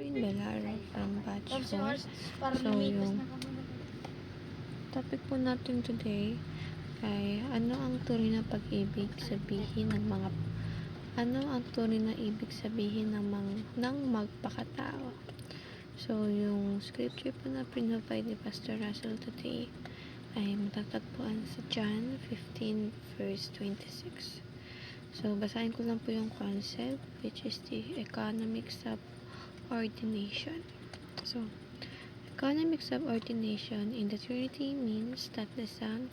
Rin Belar from batch Tapos 4. yung oras, para So, yung-. Topic po natin today ay ano ang tunay na pag-ibig sabihin ng mga ano ang tunay na ibig sabihin ng, mang, ng magpakatao. So, yung scripture po na provide ni Pastor Russell today ay matatagpuan sa John 15 verse 26. So, basahin ko lang po yung concept which is the economic subordination. So, economic subordination in the Trinity means that the Son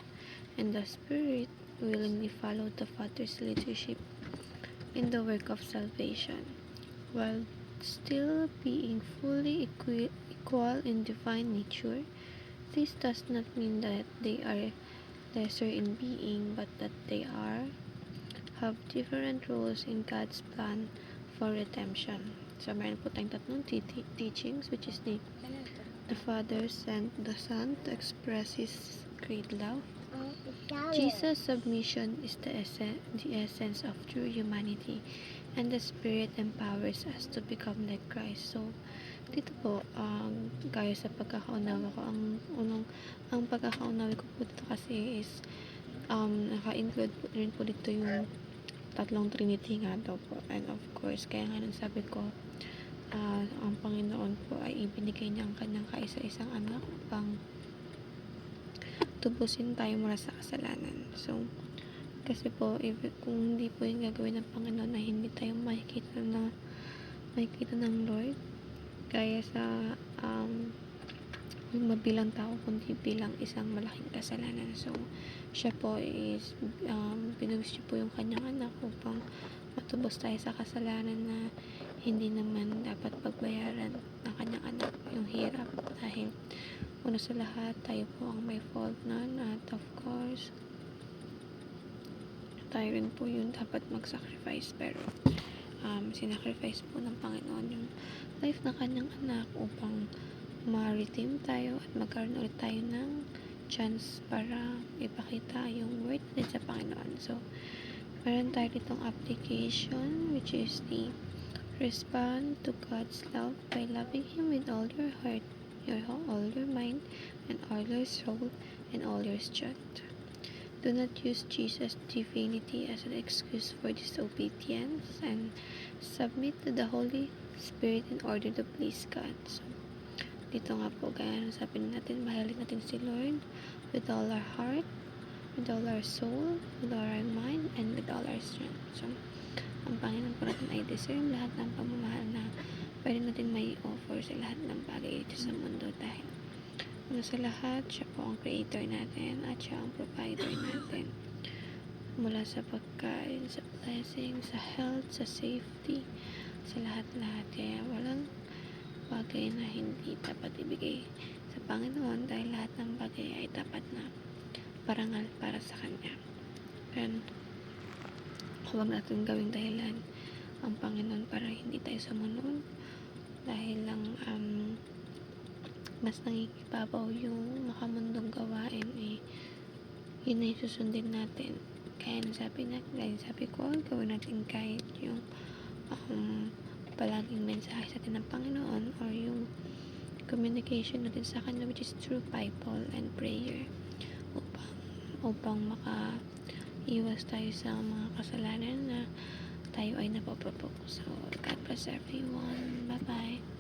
and the Spirit willingly follow the Father's leadership in the work of salvation, while still being fully equi- equal in divine nature. This does not mean that they are lesser in being, but that they are have different roles in God's plan for redemption. So, meron po tayong tatlong ti- teachings, which is the the Father sent the Son to express His great love. Jesus' submission is the, essen- the essence of true humanity, and the Spirit empowers us to become like Christ. So, dito po, ang gaya sa pagkakaunawa ko, ang unang, ang pagkakaunawa ko po dito kasi is, um, naka-include po rin po dito yung tatlong Trinity nga daw po. And of course, kaya nga nang sabi ko, ah, ang Panginoon po ay ibinigay niya ang kanyang kaisa-isang anak upang tubusin tayo mula sa kasalanan. So, kasi po, if, kung hindi po yung gagawin ng Panginoon na hindi tayo makikita na makikita ng Lord, kaya sa um, yung mabilang tao, kundi bilang isang malaking kasalanan. So, siya po is, um, binuwis niya po yung kanyang anak upang matubos tayo sa kasalanan na hindi naman dapat pagbayaran ng kanyang anak yung hirap dahil una sa lahat tayo po ang may fault nun at of course tayo rin po yung dapat mag-sacrifice pero um, sinacrifice po ng Panginoon yung life ng kanyang anak upang ma-redeem tayo at magkaroon ulit tayo ng chance para ipakita yung worth din sa Panginoon. So, meron tayo ditong application which is the respond to God's love by loving Him with all your heart, your all your mind, and all your soul, and all your strength. Do not use Jesus' divinity as an excuse for disobedience and submit to the Holy Spirit in order to please God. So, dito nga po, gaya ng sabi natin, mahalin natin si Lord with all our heart, with all our soul, with all our mind, and with all our strength. So, ang Panginoon ay deserve lahat ng pamamahal na pwede natin may offer sa lahat ng bagay dito sa mundo dahil una sa lahat, siya po ang creator natin at siya ang provider natin mula sa pagkain, sa blessing, sa health, sa safety, sa lahat-lahat. Kaya walang bagay na hindi dapat ibigay sa Panginoon dahil lahat ng bagay ay dapat na parangal para sa Kanya. Kaya huwag natin gawing dahilan ang Panginoon para hindi tayo sumunod. Dahil lang um, mas nangikibabaw yung makamundong gawain eh yun na yung susundin natin. Kaya nasabi na kaya sabi ko gawin natin kahit yung um, palaging mensahe sa atin ng Panginoon or yung communication natin sa Kanya which is through Bible and prayer upang upang maka iwas tayo sa mga kasalanan na tayo ay napapapok. So, God bless everyone. Bye-bye.